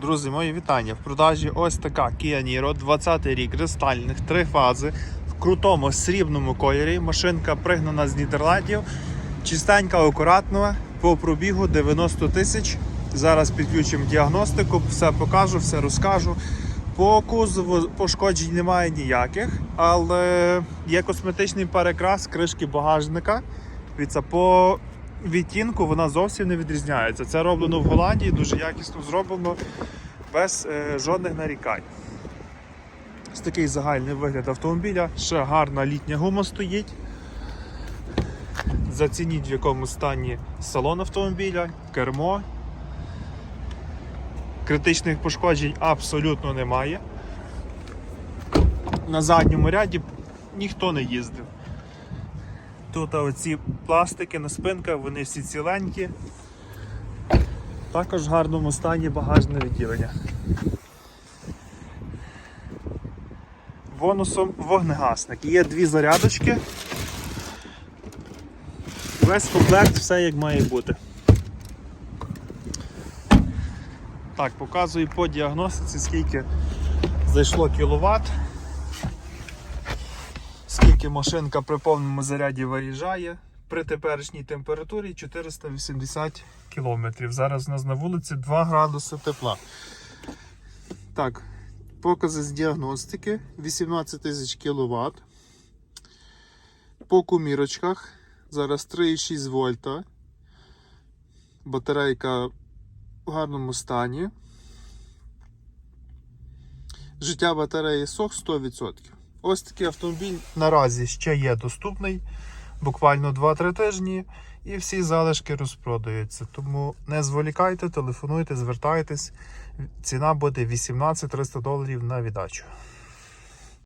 Друзі, мої вітання. В продажі ось така Kia Niro, 20 рік, кристальних, три фази, в крутому срібному кольорі. Машинка пригнана з Нідерландів. Чистенька, акуратна, по пробігу 90 тисяч. Зараз підключимо діагностику, все покажу, все розкажу. По кузову пошкоджень немає ніяких, але є косметичний перекрас кришки багажника. Дивіться, по відтінку вона зовсім не відрізняється. Це роблено в Голландії, дуже якісно зроблено, без е, жодних нарікань. Ось такий загальний вигляд автомобіля. Ще гарна літня гума стоїть. Зацініть, в якому стані салон автомобіля, кермо. Критичних пошкоджень абсолютно немає. На задньому ряді ніхто не їздив. Тут оці пластики на спинках, вони всі ціленькі. Також в гарному стані багажне відділення. Бонусом вогнегасник. Є дві зарядочки. Весь комплект, все як має бути. Так, показую по діагностиці, скільки зайшло кіловат скільки машинка при повному заряді виїжджає. При теперішній температурі 480 км. Зараз у нас на вулиці 2 градуси тепла. Так, покази з діагностики 18 тисяч кВт. По кумірочках. Зараз 3,6 вольта. Батарейка в гарному стані. Життя батареї сох 100%. Ось такий автомобіль наразі ще є доступний, буквально 2-3 тижні, і всі залишки розпродаються. Тому не зволікайте, телефонуйте, звертайтесь. Ціна буде 18 300 доларів на віддачу.